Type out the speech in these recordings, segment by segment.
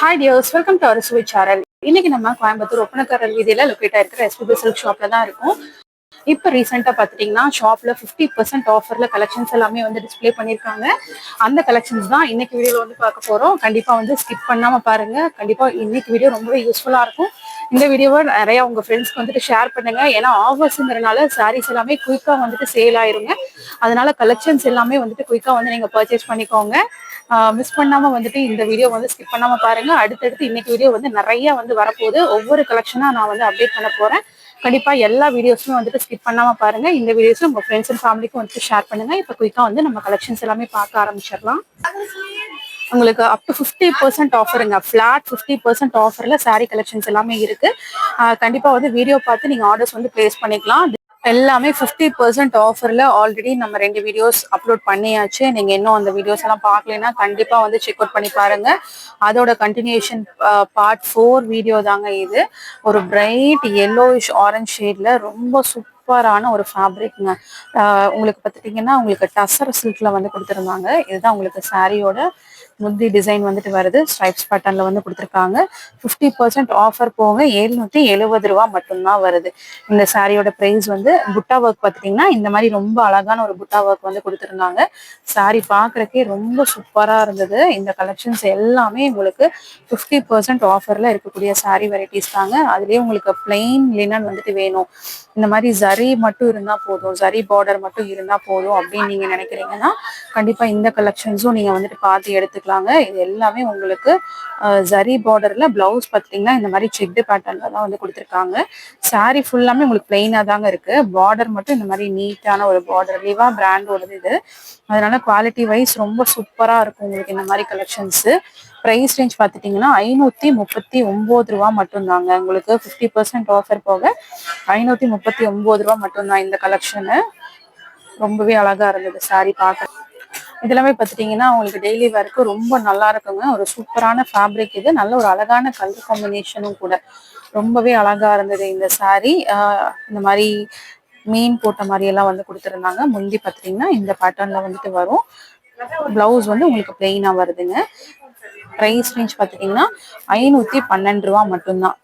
Hi dears welcome to our Suvai channel இன்னைக்கு நம்ம கோயம்புத்தூர் ஒப்பனக்காரர் வீதியில லொக்கேட் ஆயிருக்கிற எஸ்பிபி சில்க் ஷாப்ல தான் இருக்கும். இப்போ ரீசெண்டாக பார்த்துட்டிங்கன்னா ஷாப்பில் ஃபிஃப்டி பர்சன்ட் ஆஃபரில் கலெக்ஷன்ஸ் எல்லாமே வந்து டிஸ்ப்ளே பண்ணியிருக்காங்க. அந்த கலெக்ஷன்ஸ் தான் இன்னைக்கு வீடியோவில் வந்து பார்க்க போகிறோம் கண்டிப்பாக வந்து ஸ்கிப் பண்ணாமல் பாருங்கள் கண்டிப்பாக இன்னைக்கு வீடியோ ரொம்பவே யூஸ்ஃபுல்லாக இருக்கும். இந்த வீடியோவை நிறைய உங்க ஃப்ரெண்ட்ஸ்க்கு வந்துட்டு ஷேர் பண்ணுங்க. ஏன்னா ஆஃபர்ஸுங்கிறனால சாரீஸ் எல்லாமே குயிக்காக வந்துட்டு சேல் ஆயிருங்க. அதனால கலெக்ஷன்ஸ் எல்லாமே வந்துட்டு குயிக்காக வந்து நீங்க பர்ச்சேஸ் பண்ணிக்கோங்க. மிஸ் பண்ணாம வந்துட்டு இந்த வீடியோ வந்து ஸ்கிப் பண்ணாம பாருங்க. அடுத்தடுத்து இன்னைக்கு வீடியோ வந்து நிறைய வந்து வரப்போகுது. ஒவ்வொரு கலெக்ஷனா நான் வந்து அப்டேட் பண்ண போறேன். கண்டிப்பா எல்லா வீடியோஸுமே வந்துட்டு ஸ்கிப் பண்ணாம பாருங்க. இந்த வீடியோஸும் உங்க ஃப்ரெண்ட்ஸ் அண்ட் ஃபேமிலிக்கும் வந்துட்டு ஷேர் பண்ணுங்க. இப்போ குயிக்கா வந்து நம்ம கலெக்ஷன்ஸ் எல்லாமே பார்க்க ஆரம்பிச்சிடலாம். உங்களுக்கு அப் டு ஃபிஃப்டி பர்சன்ட் ஆஃபருங்க ஃப்ளாட் ஃபிஃப்டி பர்சன்ட் ஆஃபரில் சாரீ கலெக்ஷன்ஸ் எல்லாமே இருக்கு. கண்டிப்பாக கண்டிப்பா வந்து வீடியோ பார்த்து நீங்க ஆர்டர்ஸ் வந்து பிளேஸ் பண்ணிக்கலாம். எல்லாமே ஃபிஃப்டி பர்சன்ட் ஆஃபரில் ஆல்ரெடி நம்ம ரெண்டு வீடியோஸ் அப்லோட் பண்ணியாச்சு. நீங்கள் இன்னும் அந்த வீடியோஸ் எல்லாம் பார்க்கலைன்னா கண்டிப்பாக வந்து செக் அவுட் பண்ணி பாருங்க. அதோட கண்டினியூஷன் பார்ட் ஃபோர் வீடியோ தாங்க இது. ஒரு பிரைட் எல்லோயிஷ் ஆரஞ்ச் ஷேட்ல ரொம்ப சூப்பரான ஒரு ஃபேப்ரிக்ங்க உங்களுக்கு பார்த்துட்டிங்கன்னா உங்களுக்கு டசர் சில்க்ல வந்து கொடுத்துருந்தாங்க. இதுதான் உங்களுக்கு சாரியோட முந்தி டிசைன் வந்துட்டு வருது. ஸ்ட்ரைப்ஸ் பேட்டர்ன்ல வந்து கொடுத்துருக்காங்க. ஃபிஃப்டி பர்சன்ட் ஆஃபர் போக எழுநூத்தி எழுபது ரூபா மட்டும்தான் வருது. இந்த சாரியோட ப்ரைஸ் வந்து புட்டா ஒர்க் பார்த்துட்டிங்கன்னா இந்த மாதிரி ரொம்ப அழகான ஒரு புட்டா ஒர்க் வந்து கொடுத்துருந்தாங்க. சாரி பார்க்குறக்கே ரொம்ப சூப்பராக இருந்தது. இந்த கலெக்ஷன்ஸ் எல்லாமே உங்களுக்கு ஃபிஃப்டி பர்சன்ட் ஆஃபரில் இருக்கக்கூடிய சாரி வெரைட்டிஸ் தாங்க. அதுலேயே உங்களுக்கு பிளெயின் லினன் வந்துட்டு வேணும். இந்த மாதிரி ஜரி மட்டும் இருந்தால் போதும். ஜரி பார்டர் மட்டும் இருந்தால் போதும் அப்படின்னு நீங்கள் நினைக்கிறீங்கன்னா கண்டிப்பாக இந்த கலெக்ஷன்ஸும் நீங்கள் வந்துட்டு பார்த்து எடுத்துக்கலாம். எடுத்துக்கலாங்க இது எல்லாமே உங்களுக்கு ஜரி பார்டர்ல பிளவுஸ் பார்த்தீங்கன்னா இந்த மாதிரி செக்டு பேட்டர்ன்ல தான் வந்து கொடுத்துருக்காங்க. saree ஃபுல்லாமே உங்களுக்கு பிளெயினாக தாங்க இருக்கு. பார்டர் மட்டும் இந்த மாதிரி நீட்டான ஒரு பார்டர் லிவா பிராண்டோடது இது. அதனால குவாலிட்டி வைஸ் ரொம்ப சூப்பராக இருக்கும் உங்களுக்கு இந்த மாதிரி கலெக்ஷன்ஸு ப்ரைஸ் ரேஞ்ச் பார்த்துட்டிங்கன்னா ஐநூற்றி முப்பத்தி ஒம்பது ரூபா மட்டும்தாங்க. உங்களுக்கு ஃபிஃப்டி பர்சன்ட் ஆஃபர் போக ஐநூற்றி முப்பத்தி ஒம்பது ரூபா மட்டும்தான் இந்த கலெக்ஷனு ரொம்பவே அழகா இருந்தது சாரி பார்க்க இதெல்லாமே பார்த்துட்டிங்கன்னா உங்களுக்கு டெய்லி வேர்க்கு ரொம்ப நல்லா இருக்குங்க. ஒரு சூப்பரான ஃபேப்ரிக் இது. நல்ல ஒரு அழகான கலர் காம்பினேஷனும் கூட. ரொம்பவே அழகா இருந்தது இந்த சாரீ இந்த மாதிரி மீன் போட்ட மாதிரி எல்லாம் வந்து கொடுத்துருந்தாங்க. முந்தி பார்த்துட்டிங்கன்னா இந்த பேட்டர்னில் வந்துட்டு வரும். பிளவுஸ் வந்து உங்களுக்கு பிளெயினாக வருதுங்க. ப்ரைஸ் ரேஞ்ச் பார்த்துட்டிங்கன்னா ஐநூற்றி பன்னெண்டு ரூபா மட்டும்தான்.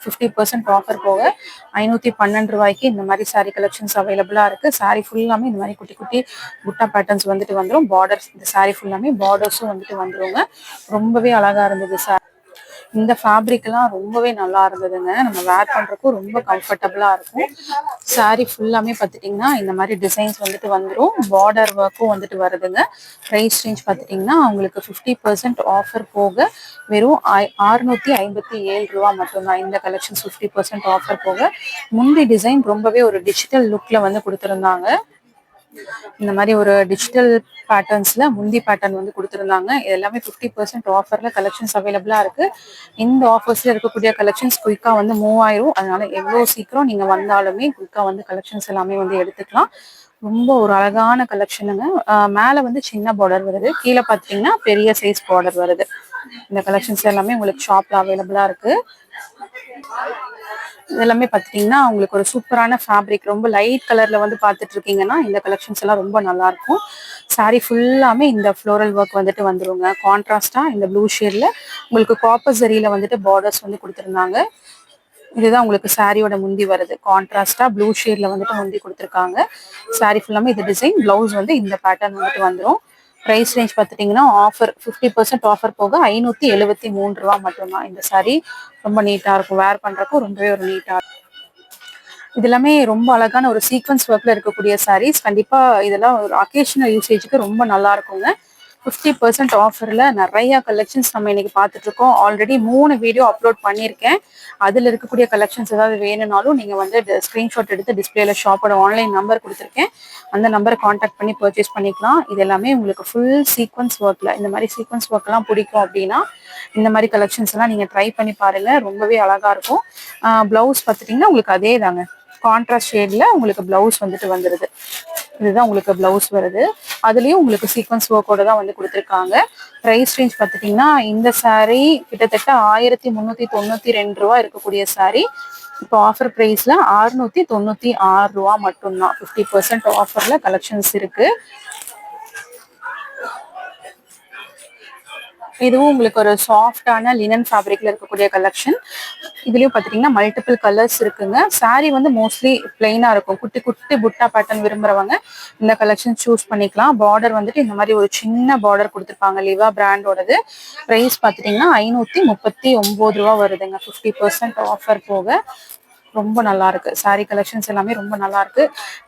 ஃபிஃப்டி பர்சன்ட் ஆஃபர் போக ஐநூற்றி பன்னெண்டு ரூபாய்க்கு இந்த மாதிரி சாரீ கலெக்ஷன்ஸ் அவைலபிளாக இருக்குது சாரி ஃபுல்லாமே இந்த மாதிரி குட்டி குட்டி புட்டா பேட்டர்ன்ஸ் வந்துட்டு வந்துடும் பார்டர்ஸ் இந்த சாரி ஃபுல்லாமே பார்டர்ஸும் வந்துட்டு வந்துருவாங்க ரொம்பவே அழகா இருந்தது சார் இந்த ஃபேப்ரிக்லாம் ரொம்பவே நல்லா இருந்ததுங்க. நம்ம வேர் பண்றதுக்கும் ரொம்ப கம்ஃபர்டபுளா இருக்கும். Saree ஃபுல்லாமே பார்த்துட்டிங்கன்னா இந்த மாதிரி டிசைன்ஸ் வந்துட்டு வந்துடும் பார்டர் ஒர்க்கும் வந்துட்டு வருதுங்க. ப்ரைஸ் ரேஞ்ச் பார்த்துட்டிங்கன்னா உங்களுக்கு ஃபிஃப்டி பர்சன்ட் ஆஃபர் போக வெறும் அறுநூத்தி ஐம்பத்தி ஏழு ரூபா மட்டும்தான். இந்த கலெக்ஷன்ஸ் ஃபிஃப்டி பர்சன்ட் ஆஃபர் போக. முந்தி டிசைன் ரொம்பவே ஒரு டிஜிட்டல் லுக்ல வந்து கொடுத்துருந்தாங்க. இந்த மாதிரி ஒரு டிஜிட்டல் பேட்டர்ன்ஸ்ல முந்தி பேட்டர்ன் வந்து கொடுத்துருந்தாங்க. இது எல்லாமே ஃபிஃப்டி பர்சன்ட் ஆஃபர்ல கலெக்ஷன்ஸ் அவைலபிளா இருக்கு. இந்த ஆஃபர்ஸ்ல இருக்கக்கூடிய கலெக்ஷன்ஸ் குயிக்கா வந்து மூவ் ஆயிரும். அதனால எவ்வளோ சீக்கிரம் நீங்க வந்தாலுமே குயிக்கா வந்து கலெக்ஷன்ஸ் எல்லாமே வந்து எடுத்துக்கலாம். ரொம்ப ஒரு அழகான கலெக்ஷனுங்க மேல வந்து சின்ன பார்டர் வருது. கீழே பார்த்தீங்கன்னா பெரிய சைஸ் பார்டர் வருது. இந்த கலெக்ஷன்ஸ் எல்லாமே உங்களுக்கு ஷாப்ல அவைலபிளா இருக்கு. இதெல்லாமே பார்த்துட்டிங்கன்னா உங்களுக்கு ஒரு சூப்பரான ஃபேப்ரிக் ரொம்ப லைட் கலரில் வந்து பார்த்துட்டு இருக்கீங்கன்னா இந்த கலெக்ஷன்ஸ் எல்லாம் ரொம்ப நல்லாயிருக்கும் சாரீ ஃபுல்லாமே இந்த ஃப்ளோரல் ஒர்க் வந்துட்டு வந்துருங்க. கான்ட்ராஸ்டாக இந்த ப்ளூ ஷேடில் உங்களுக்கு காப்பர் சரியில வந்துட்டு பார்டர்ஸ் வந்து கொடுத்துருந்தாங்க. இதுதான் உங்களுக்கு சாரியோட முந்தி வருது கான்ட்ராஸ்டா ப்ளூ ஷேட்ல வந்துட்டு முந்தி கொடுத்துருக்காங்க. Saree ஃபுல்லாமே இது டிசைன் பிளவுஸ் வந்து இந்த பேட்டர்ன் வந்துட்டு வந்துடும் ப்ரைஸ் ரேஞ்ச் பார்த்துட்டிங்கன்னா ஆஃபர் ஃபிஃப்டி பர்சன்ட் ஆஃபர் போக ஐநூற்றி எழுபத்தி மூணு ரூபா மட்டும்தான் இந்த சாரீ ரொம்ப நீட்டாக இருக்கும். வேர் பண்ணுறக்கும் ரொம்பவே ஒரு நீட்டாக இது எல்லாமே ரொம்ப அழகான ஒரு சீக்வன்ஸ் ஒர்க்கில் இருக்கக்கூடிய சாரீஸ் கண்டிப்பாக இதெல்லாம் ஒரு அக்கேஷனல் யூசேஜுக்கு ரொம்ப நல்லா இருக்குங்க. ஃபிஃப்டி பர்சன்ட் ஆஃபரில் நிறைய கலெக்ஷன்ஸ் நம்ம இன்னைக்கு பார்த்துட்டு இருக்கோம் ஆல்ரெடி மூணு வீடியோ அப்லோட் பண்ணியிருக்கேன். அதில் இருக்கக்கூடிய கலெக்ஷன்ஸ் ஏதாவது வேணும்னாலும் நீங்கள் வந்து ஸ்க்ரீன்ஷாட் எடுத்து டிஸ்பிளேல ஷாப்போட ஆன்லைன் நம்பர் கொடுத்துருக்கேன். அந்த நம்பரை காண்டாக்ட் பண்ணி பர்ச்சேஸ் பண்ணிக்கலாம். இது எல்லாமே உங்களுக்கு ஃபுல் சீக்வன்ஸ் ஒர்க்கில் இந்த மாதிரி சீக்வன்ஸ் ஒர்க்லாம் பிடிக்கும் அப்படின்னா இந்த மாதிரி கலெக்ஷன்ஸ் எல்லாம் நீங்கள் ட்ரை பண்ணி பாருங்கள் ரொம்பவே அழகாக இருக்கும். ப்ளவுஸ் பார்த்துட்டிங்கன்னா உங்களுக்கு அதே தாங்க கான்ட்ராஸ்ட் ஷேட்ல உங்களுக்கு பிளவுஸ் வந்துட்டு வந்துருது. இதுதான் உங்களுக்கு பிளவுஸ் வருது. அதுலயும் உங்களுக்கு சீக்வன்ஸ் ஒர்க்கோட தான் வந்து கொடுத்துருக்காங்க. ப்ரைஸ் ரேஞ்ச் பார்த்துட்டிங்கன்னா இந்த சாரீ கிட்டத்தட்ட ஆயிரத்தி முந்நூற்றி தொண்ணூற்றி ரெண்டு ரூபா இருக்கக்கூடிய சாரீ இப்போ ஆஃபர் ப்ரைஸ்ல அறுநூத்தி தொண்ணூற்றி ஆறு ரூபா மட்டும்தான். ஃபிஃப்டி பர்சன்ட் ஆஃபர்ல கலெக்ஷன்ஸ் இருக்கு. இதுவும் உங்களுக்கு ஒரு சாஃப்டான லினன் ஃபேப்ரிக்ல இருக்கக்கூடிய கலெக்ஷன் இதுலயும் பாத்தீங்கன்னா மல்டிபிள் கலர்ஸ் இருக்குங்க. சாரி வந்து மோஸ்ட்லி பிளெயினா இருக்கும். குட்டி குட்டி புட்டா பேட்டர்ன் விரும்புறவங்க இந்த கலெக்ஷன் சூஸ் பண்ணிக்கலாம். பார்டர் வந்துட்டு இந்த மாதிரி ஒரு சின்ன பார்டர் கொடுத்துருப்பாங்க லிவா பிராண்டோடது பிரைஸ் பாத்துட்டீங்கன்னா ஐநூத்தி முப்பத்தி ஒன்பது ரூபா வருதுங்க. ஃபிஃப்டி பர்சன்ட் ஆஃபர் போக ரொம்ப நல்லா இருக்கு. சாரி கலெக்ஷன்ஸ் எல்லாமே ரொம்ப நல்லா இருக்கு.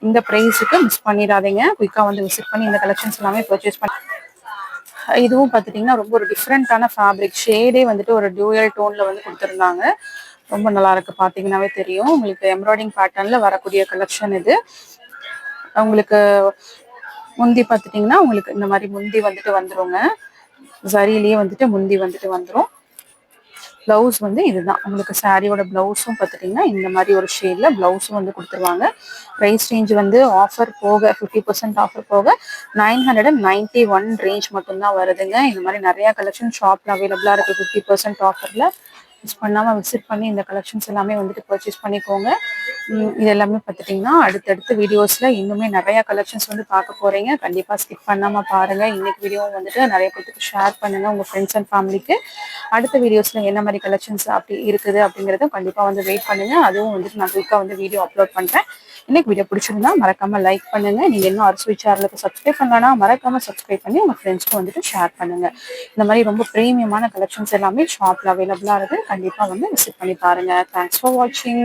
இந்த பிரைஸுக்கு மிஸ் பண்ணிடாதீங்க. குயிக்கா வந்து விசிட் பண்ணி இந்த கலெக்ஷன்ஸ் எல்லாமே பர்ச்சேஸ் பண்ணி இதுவும் பார்த்துட்டிங்கன்னா ரொம்ப ஒரு டிஃப்ரெண்ட்டான ஃபேப்ரிக் ஷேடே வந்துட்டு ஒரு டியூயல் டோனில் வந்து கொடுத்துருந்தாங்க. ரொம்ப நல்லா இருக்கு. பார்த்தீங்கன்னாவே தெரியும். உங்களுக்கு எம்ப்ராய்டிங் பேட்டர்னில் வரக்கூடிய கலெக்ஷன் இது. உங்களுக்கு முந்தி பார்த்துட்டிங்கன்னா உங்களுக்கு இந்த மாதிரி முந்தி வந்துட்டு வந்துருங்க. சரியிலேயே வந்துட்டு முந்தி வந்துட்டு வந்துடும் பிளவுஸ் வந்து இதுதான். உங்களுக்கு சாரியோட பிளவுஸும் பார்த்துட்டிங்கன்னா இந்த மாதிரி ஒரு ஷேடில் பிளவுஸும் வந்து கொடுத்துருவாங்க. ப்ரைஸ் ரேஞ்ச் வந்து ஆஃபர் போக ஃபிஃப்டி பர்சன்ட் ஆஃபர் போக nine hundred and ninety one range மட்டும்தான் வருதுங்க. இந்த மாதிரி நிறையா கலெக்ஷன் ஷாப்பில் அவைலபிளாக இருக்குது ஃபிஃப்டி பர்சன்ட் ஆஃபரில் மிஸ் பண்ணாமல் விசிட் பண்ணி இந்த கலெக்ஷன்ஸ் எல்லாமே வந்துட்டு பர்ச்சேஸ் பண்ணிக்கோங்க. இது எல்லாமே பார்த்துட்டிங்கன்னா அடுத்தடுத்த வீடியோஸில் இன்னுமே நிறையா கலெக்ஷன்ஸ் வந்து பார்க்க போகிறீங்க கண்டிப்பாக ஸ்கிப் பண்ணாமல் பாருங்கள் இன்றைக்கி வீடியோவும் வந்துட்டு நிறைய பேருக்கு ஷேர் பண்ணுங்கள் உங்கள் ஃப்ரெண்ட்ஸ் அண்ட் ஃபேமிலிக்கு அடுத்த வீடியோஸில் என்ன மாதிரி கலெக்ஷன்ஸ் அப்படி இருக்குது அப்படிங்கிறத கண்டிப்பாக வந்து வெயிட் பண்ணுங்கள் அதுவும் வந்துட்டு நான் குயிக்காக வந்து வீடியோ அப்லோட் பண்ணுறேன் இன்னைக்கு வீடியோ பிடிச்சிருந்தா மறக்காம லைக் பண்ணுங்க. நீங்க இன்னும் அரசு சேனலுக்கு சப்ஸ்கிரைப் பண்ணலன்னா மறக்காம சப்ஸ்கிரைப் பண்ணி உங்க ஃப்ரெண்ட்ஸ்க்கு வந்துட்டு ஷேர் பண்ணுங்க. இந்த மாதிரி ரொம்ப பிரீமியமான கலெக்ஷன்ஸ் எல்லாமே ஷாப்ல அவைலபிளா இருக்கு. கண்டிப்பா வந்து விசிட் பண்ணி பாருங்க. தேங்க்ஸ் ஃபார் வாட்சிங்